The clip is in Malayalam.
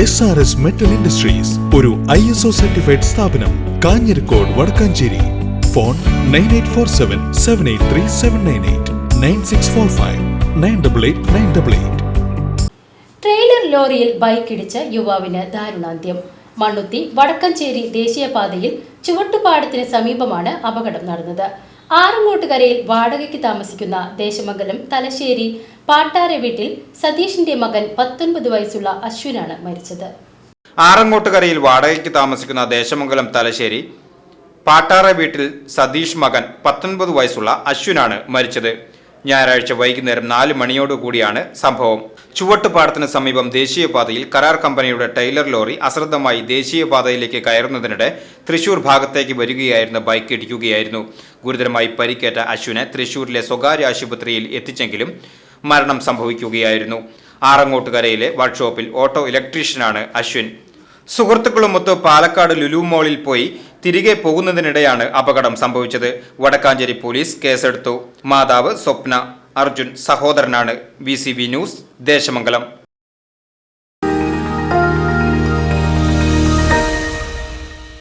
S R S metal industries ഒരു ഐ എസ് ഒ സർട്ടിഫൈഡ് സ്ഥാപനം Kanjirakode Vadakkanchery. Phone nine eight four seven seven eight three seven nine eight nine six four five nine double eight nine double eight trailer ലോറിയിൽ ബൈക്കിടിച്ച് യുവാവിന് ദാരുണാന്ത്യം. മണ്ണുത്തി വടക്കഞ്ചേരി ദേശീയപാതയിൽ ചുവട്ടുപാടത്തിന് സമീപമാണ് അപകടം നടന്നത്. ആറങ്ങോട്ടുകരയിൽ വാടകയ്ക്ക് താമസിക്കുന്ന ദേശമംഗലം തലശ്ശേരി പാട്ടാര വീട്ടിൽ സതീഷിന്റെ മകൻ പത്തൊൻപത് വയസ്സുള്ള അശ്വിനാണ് മരിച്ചത്. ആറങ്ങോട്ടുകരയിൽ വാടകയ്ക്ക് താമസിക്കുന്ന ദേശമംഗലം തലശ്ശേരി പാട്ടാറ വീട്ടിൽ സതീഷ് മകൻ പത്തൊൻപത് വയസ്സുള്ള അശ്വിനാണ് മരിച്ചത്. ഞായറാഴ്ച വൈകുന്നേരം നാല് മണിയോടുകൂടിയാണ് സംഭവം. ചുവട്ടുപാടത്തിന് സമീപം ദേശീയപാതയിൽ കരാർ കമ്പനിയുടെ ടൈലർ ലോറി അശ്രദ്ധമായി ദേശീയപാതയിലേക്ക് കയറുന്നതിനിടെ തൃശൂർ ഭാഗത്തേക്ക് വരികയായിരുന്ന ബൈക്ക് ഇടിക്കുകയായിരുന്നു. ഗുരുതരമായി പരിക്കേറ്റ അശ്വിനെ തൃശൂരിലെ സ്വകാര്യ ആശുപത്രിയിൽ എത്തിച്ചെങ്കിലും മരണം സംഭവിക്കുകയായിരുന്നു. ആറങ്ങോട്ടുകരയിലെ വർക്ക്ഷോപ്പിൽ ഓട്ടോ ഇലക്ട്രീഷ്യനാണ് അശ്വിൻ. സുഹൃത്തുക്കളുമൊത്ത് പാലക്കാട് ലുലു മോളിൽ പോയി തിരികെ പോകുന്നതിനിടെയാണ് അപകടം സംഭവിച്ചത്. വടക്കാഞ്ചേരി പോലീസ് കേസെടുത്തു. മാതാവ് സ്വപ്ന. അർജുൻ സഹോദരനാണ്. V news Desamangalam.